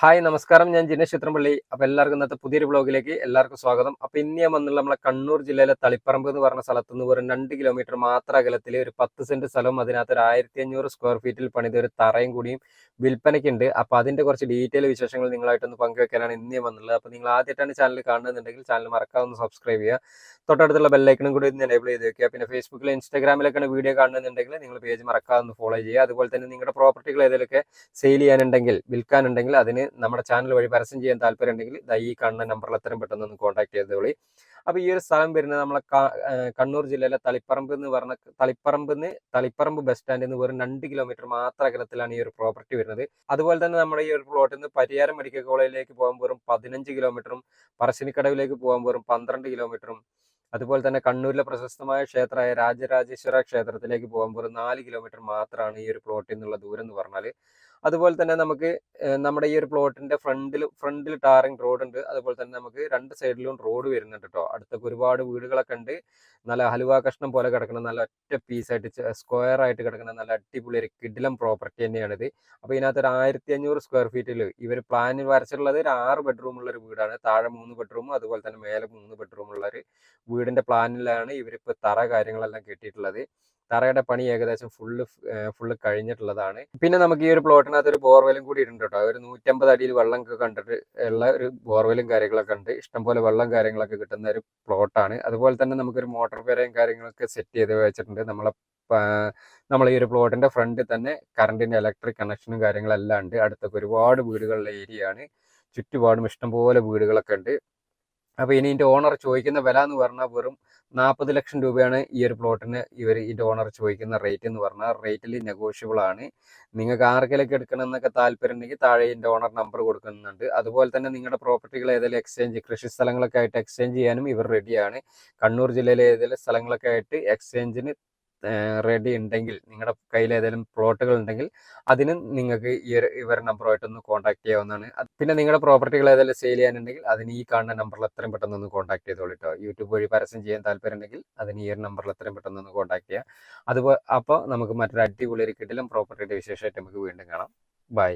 Hi നമസ്കാരം. ഞാൻ ജിനേഷ് ചിത്രംപള്ളി അപ്പൊ എല്ലാവർക്കും ഇന്നത്തെ പുതിയൊരു ബ്ലോഗിലേക്ക് എല്ലാവർക്കും സ്വാഗതം. അപ്പൊ ഇന്ന് വന്നുള്ള നമ്മളെ കണ്ണൂർ ജില്ലയിലെ തളിപ്പറമ്പ് എന്ന് പറഞ്ഞ സ്ഥലത്ത് നിന്ന് വെറും രണ്ട് കിലോമീറ്റർ മാത്രം അകലത്തിൽ ഒരു പത്ത് സെന്റ് സ്ഥലവും അതിനകത്ത് ഒരു ആയിരത്തി അഞ്ഞൂറ് സ്ക്വയർ ഫീറ്റിൽ പണിത ഒരു തറയും കൂടിയും വിൽപ്പനയ്ക്കുണ്ട് അപ്പൊ അതിന്റെ കുറച്ച് ഡീറ്റെയിൽ വിശേഷങ്ങൾ നിങ്ങളായിട്ടൊന്ന് പങ്കുവെക്കാനാണ് ഇന്ന് വന്നുള്ളത് അപ്പൊ നിങ്ങൾ ആദ്യമായിട്ടാണ് ചാനൽ കാണുന്നുണ്ടെങ്കിൽ ചാനൽ മറക്കാതെ ഒന്ന് സബ്സ്ക്രൈബ് ചെയ്യുക. തൊട്ടടുത്തുള്ള ബെല്ലൈക്കണും കൂടി ഒന്ന് എനേബിൾ ചെയ്ത് വെക്കുക. പിന്നെ ഫേസ്ബുക്കിലും ഇൻസ്റ്റാഗ്രാമിലൊക്കെയാണ് വീഡിയോ കാണുന്നുണ്ടെങ്കിൽ നിങ്ങൾ പേജ് മറക്കാതെ ഒന്ന് ഫോളോ ചെയ്യുക. അതുപോലെ തന്നെ നിങ്ങളുടെ പ്രോപ്പർട്ടികൾ ഏതെങ്കിലുമൊക്കെ സെയിൽ ചെയ്യാനുണ്ടെങ്കിൽ വിൽക്കാനുണ്ടെങ്കിൽ അതിന് നമ്മുടെ ചാനൽ വഴി പരസ്യം ചെയ്യാൻ താല്പര്യം ഉണ്ടെങ്കിൽ ഈ കാണുന്ന നമ്പറിൽ എത്രയും പെട്ടെന്ന് ഒന്ന് കോൺടാക്ട് ചെയ്തോളി അപ്പോൾ ഈ ഒരു സ്ഥലം വരുന്നത് നമ്മളെ കണ്ണൂർ ജില്ലയിലെ തളിപ്പറമ്പ് എന്ന് പറഞ്ഞ തളിപ്പറമ്പ് തളിപ്പറമ്പ് ബസ് സ്റ്റാൻഡിൽ നിന്ന് വെറും രണ്ട് കിലോമീറ്റർ മാത്രം അകലത്തിലാണ് ഈ ഒരു പ്രോപ്പർട്ടി വരുന്നത്. അതുപോലെ തന്നെ നമ്മുടെ ഈ ഒരു പ്ലോട്ടിൽ നിന്ന് പരിയാരം മെഡിക്കൽ കോളേജിലേക്ക് പോകാൻ വെറും പതിനഞ്ച് കിലോമീറ്ററും പറശ്ശിനിക്കടവിലേക്ക് പോകാൻ വെറും പന്ത്രണ്ട് കിലോമീറ്ററും അതുപോലെ തന്നെ കണ്ണൂരിലെ പ്രശസ്തമായ ക്ഷേത്രമായ രാജരാജേശ്വര ക്ഷേത്രത്തിലേക്ക് വെറും നാല് കിലോമീറ്റർ മാത്രമാണ് ഈ ഒരു പ്ലോട്ടിൽ നിന്നുള്ള ദൂരം എന്ന് പറഞ്ഞാൽ അതുപോലെ തന്നെ നമുക്ക് നമ്മുടെ ഈ ഒരു പ്ലോട്ടിന്റെ ഫ്രണ്ടിൽ ഫ്രണ്ടിൽ ടാറിങ് റോഡ് ഉണ്ട്. അതുപോലെ തന്നെ നമുക്ക് രണ്ട് സൈഡിലും റോഡ് വരുന്നുണ്ട് കേട്ടോ അടുത്തൊക്കെ ഒരുപാട് വീടുകളൊക്കെ ഉണ്ട്. നല്ല ഹലുവ കഷ്ണം പോലെ കിടക്കുന്ന നല്ല ഒറ്റ പീസായിട്ട് സ്ക്വയർ ആയിട്ട് കിടക്കുന്ന നല്ല അടിപൊളി ഒരു കിഡിലം പ്രോപ്പർട്ടി തന്നെയാണിത്. അപ്പോൾ ഇതിനകത്ത് ഒരു ആയിരത്തി അഞ്ഞൂറ് സ്ക്വയർ ഫീറ്റിൽ ഇവർ പ്ലാനിൽ വരച്ചിട്ടുള്ളത് ഒരു ആറ് ബെഡ്റൂം ഉള്ള ഒരു വീടാണ്. താഴെ മൂന്ന് ബെഡ്റൂമും അതുപോലെ തന്നെ മേലെ മൂന്ന് ബെഡ്റൂം ഉള്ള ഒരു വീടിന്റെ പ്ലാനിലാണ് ഇവരിപ്പോൾ തറ കാര്യങ്ങളെല്ലാം കെട്ടിയിട്ടുള്ളത്. തറയുടെ പണി ഏകദേശം ഫുള്ള് ഫുള്ള് കഴിഞ്ഞിട്ടുള്ളതാണ്. പിന്നെ നമുക്ക് ഈ ഒരു പ്ലോട്ടിനകത്ത് ഒരു ബോർവെലും കൂടി ഇട്ടുണ്ട് കേട്ടോ. ഒരു നൂറ്റമ്പത് അടിയിൽ വെള്ളം കണ്ടിട്ട് ഉള്ള ഒരു ബോർവെലും കാര്യങ്ങളൊക്കെ ഉണ്ട്. ഇഷ്ടംപോലെ വെള്ളം കാര്യങ്ങളൊക്കെ കിട്ടുന്ന ഒരു പ്ലോട്ടാണ് അതുപോലെ തന്നെ നമുക്കൊരു മോട്ടോർ പേരയും കാര്യങ്ങളൊക്കെ സെറ്റ് ചെയ്ത് വെച്ചിട്ടുണ്ട്. നമ്മളെ നമ്മൾ ഈ ഒരു പ്ലോട്ടിന്റെ ഫ്രണ്ടിൽ തന്നെ കറണ്ടിന്റെ ഇലക്ട്രിക് കണക്ഷനും കാര്യങ്ങളെല്ലാം ഉണ്ട്. അടുത്തൊക്കെ ഒരുപാട് വീടുകളുള്ള ഏരിയ ആണ്. ചുറ്റുപാടും ഇഷ്ടംപോലെ വീടുകളൊക്കെ ഉണ്ട്. അപ്പോൾ ഇനി ഇതിന്റെ ഓണർ ചോദിക്കുന്ന വില എന്ന് പറഞ്ഞാൽ വെറും നാൽപ്പത് ലക്ഷം രൂപയാണ് ഈ ഒരു പ്ലോട്ടിന് ഇവർ ഇതിന്റെ ഓണർ ചോദിക്കുന്ന റേറ്റ് എന്ന് പറഞ്ഞാൽ റേറ്റിൽ നെഗോഷ്യബിൾ ആണ്. നിങ്ങൾക്ക് ആർക്കെങ്കിലൊക്കെ എടുക്കണം എന്നൊക്കെ താല്പര്യം ഉണ്ടെങ്കിൽ താഴെ ഇതിന്റെ ഓണർ നമ്പർ കൊടുക്കുന്നുണ്ട്. അതുപോലെ തന്നെ നിങ്ങളുടെ പ്രോപ്പർട്ടികൾ ഏതെങ്കിലും എക്സ്ചേഞ്ച് കൃഷി സ്ഥലങ്ങളൊക്കെ ആയിട്ട് എക്സ്ചേഞ്ച് ചെയ്യാനും ഇവർ റെഡിയാണ് കണ്ണൂർ ജില്ലയിലെ ഏതെങ്കിലും സ്ഥലങ്ങളൊക്കെ ആയിട്ട് എക്സ്ചേഞ്ചിന് റെഡി ഉണ്ടെങ്കിൽ നിങ്ങളുടെ കയ്യിൽ ഏതെങ്കിലും പ്ലോട്ടുകൾ ഉണ്ടെങ്കിൽ അതിനും നിങ്ങൾക്ക് ഈ ഇവരുടെ നമ്പറുമായിട്ടൊന്ന് കോൺടാക്ട് ചെയ്യാവുന്നതാണ്. പിന്നെ നിങ്ങളുടെ പ്രോപ്പർട്ടികൾ ഏതെങ്കിലും സെയിൽ ചെയ്യാനുണ്ടെങ്കിൽ അതിന് ഈ കാണുന്ന നമ്പറിൽ എത്രയും പെട്ടെന്ന് ഒന്ന് കോൺടാക്ട് കേട്ടോ യൂട്യൂബ് വഴി പരസ്യം ചെയ്യാൻ താല്പര്യം ഉണ്ടെങ്കിൽ അതിന് ഈ ഒരു നമ്പറിൽ എത്രയും പെട്ടെന്ന് ഒന്ന് കോൺടാക്ട് ചെയ്യുക അതുപോലെ അപ്പോൾ നമുക്ക് മറ്റൊരു അടിപൊളി ഒരു കിടിലം പ്രോപ്പർട്ടിയുടെ വിശേഷമായിട്ട് നമുക്ക് വീണ്ടും കാണാം. ബൈ